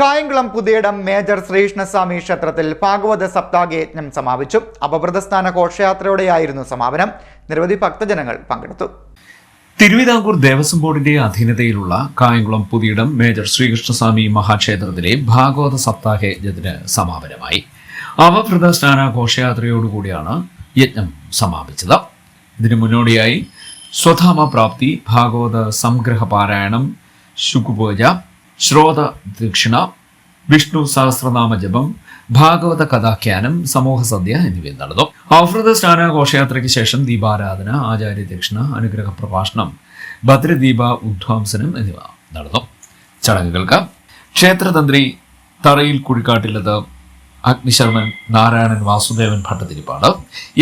Kayamkulam Puthiyidam major Sreekrishnaswamy ക്ഷേത്രത്തിൽ ഭാഗവത സപ്താഹയജ്ഞം സമാപിച്ചു. അപവൃതസ്ഥാന ഘോഷയാത്രയോടെയായിരുന്നു സമാപനം. നിരവധി ഭക്തജനങ്ങൾ പങ്കെടുത്തു. തിരുവിതാംകൂർ ദേവസ്വം ബോർഡിന്റെ അധീനതയിലുള്ള കായംകുളം പുതിയിടം മേജർ ശ്രീകൃഷ്ണസ്വാമി മഹാക്ഷേത്രത്തിലെ ഭാഗവത സപ്താഹയജ്ഞത്തിന് സമാപനമായി. അവഭൃത സ്നാന ഘോഷയാത്രയോടുകൂടിയാണ് യജ്ഞം സമാപിച്ചത്. ഇതിനു മുന്നോടിയായി സ്വധാമ പ്രാപ്തി ഭാഗവത സംഗ്രഹ പാരായണം ശുകുപൂജ ശ്രോത ദക്ഷിണ വിഷ്ണു സഹസ്രനാമ ജപം ഭാഗവത കഥാഖ്യാനം സമൂഹ സദ്യ എന്നിവയും നടന്നു. ഔഹൃദ സ്നാന ഘോഷയാത്രയ്ക്ക് ശേഷം ദീപാരാധന ആചാര്യ ദക്ഷിണ അനുഗ്രഹ പ്രഭാഷണം ഭദ്രദീപ ഉദ്വാംസനം എന്നിവ നടന്നു. ചടങ്ങുകൾക്ക് ക്ഷേത്രതന്ത്രി തറയിൽ കുഴിക്കാട്ടിലത് അഗ്നിശർമ്മൻ നാരായണൻ വാസുദേവൻ ഭട്ടതിരിപ്പാട്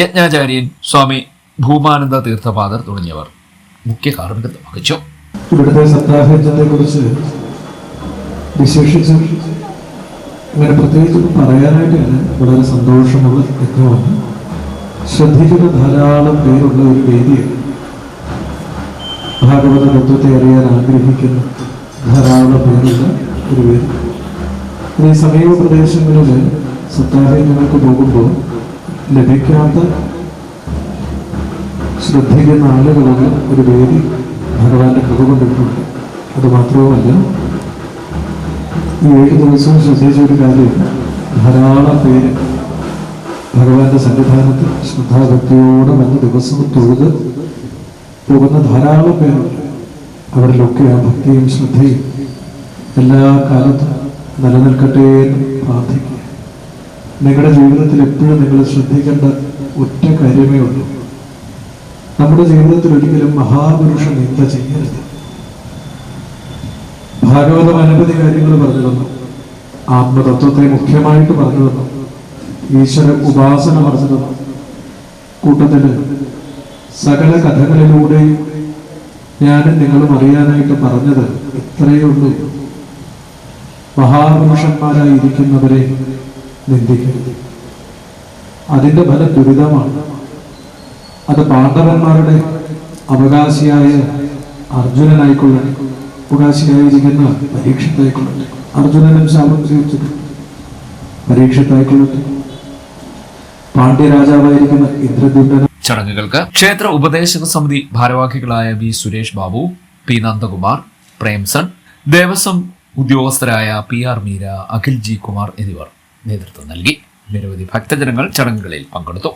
യജ്ഞാചാര്യൻ സ്വാമി ഭൂമാനന്ദ തീർത്ഥപാദർ തുടങ്ങിയവർ മുഖ്യ കാർമ്മികത്വം വഹിച്ചു. ഇവിടുത്തെ സപ്താഹത്തെ കുറിച്ച് വിശേഷിച്ച് അങ്ങനെ പ്രത്യേകിച്ച് പറയാനായിട്ട് പറയാനായിട്ടില്ല. വളരെ സന്തോഷമുള്ള യജ്ഞമാണ് ശ്രദ്ധിക്കുന്ന ധാരാളം പേരുള്ള ഒരു വേദിയാണ്. ഭാഗവത തത്വത്തെ അറിയാൻ ആഗ്രഹിക്കുന്ന ധാരാളം പേരുള്ള ഒരു വേദി. ഈ സമീപ പ്രദേശങ്ങളിൽ സപ്താഹങ്ങൾക്ക് പോകുമ്പോൾ ലഭിക്കാത്ത ശ്രദ്ധിക്കുന്ന ആളുകളുള്ള ഒരു വേദി ഭഗവാന്റെ കൃപ കൊണ്ടിട്ടുണ്ട്. അത് മാത്രവുമല്ല ഏഴ് ദിവസവും ശ്രദ്ധിച്ച ഒരു കാര്യം ധാരാളം പേര് ഭഗവാന്റെ സന്നിധാനത്തിൽ ശ്രദ്ധാഭക്തിയോടെ വന്ന് ദിവസവും തൊഴുത് പോകുന്ന ധാരാളം പേരുണ്ട്. അവരിലൊക്കെ ആ ഭക്തിയും ശ്രദ്ധയും എല്ലാ കാലത്തും നിലനിൽക്കട്ടെ എന്ന് പ്രാർത്ഥിക്കുക. നിങ്ങളുടെ ജീവിതത്തിൽ എപ്പോഴും നിങ്ങൾ ശ്രദ്ധിക്കേണ്ട ഒറ്റ കാര്യമേ ഉള്ളൂ. നമ്മുടെ ജീവിതത്തിൽ ഒരിക്കലും മഹാപുരുഷ നിന്ദ ചെയ്യരുത്. ഭാഗവതം അനവധി കാര്യങ്ങൾ ആത്മതത്വത്തെ മുഖ്യമായിട്ട് പറഞ്ഞു തന്നു ഈശ്വര ഉപാസന പറഞ്ഞു തന്നു കൂട്ടത്തിന് സകല കഥകളിലൂടെയും ഞാനും നിങ്ങളും അറിയാനായിട്ട് പറഞ്ഞത് ഇത്രയേ ഉള്ളൂ. മഹാപുരുഷന്മാരായിരിക്കുന്നവരെ നിന്ദിക്കരുത്. അതിന്റെ ഫലം ദുരിതമാണ്. അത് പാണ്ഡവന്മാരുടെ അവകാശിയായ അർജുനനായിക്കൊള്ളട്ടെ അവകാശിയായിരിക്കുന്ന പരീക്ഷത്തായിക്കൊള്ളട്ടെ അർജുനനും സ്വീകരിച്ചത് പരീക്ഷത്തായിക്കൊള്ളട്ടെ പാണ്ഡ്യരാജാവായിരിക്കുന്ന ഇന്ദ്രദ്യുമ്നനും ചടങ്ങുകൾക്ക് ക്ഷേത്ര ഉപദേശക സമിതി ഭാരവാഹികളായ V Suresh Babu P Nandakumar Premson Devaswom ഉദ്യോഗസ്ഥരായ P R Meera Akhil G Kumar എന്നിവർ നേതൃത്വം നൽകി. നിരവധി ഭക്തജനങ്ങൾ ചടങ്ങുകളിൽ പങ്കെടുത്തു.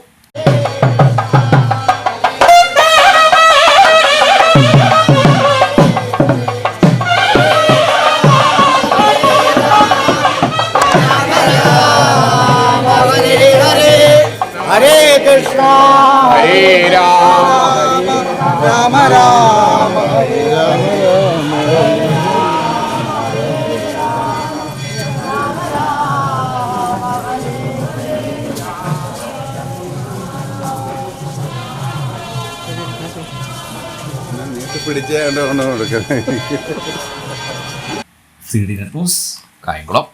Krishna Hare Rama Rama Rama Hare കൊണ്ടാണ് സി ഡി നെറ്റ് കായംകുളം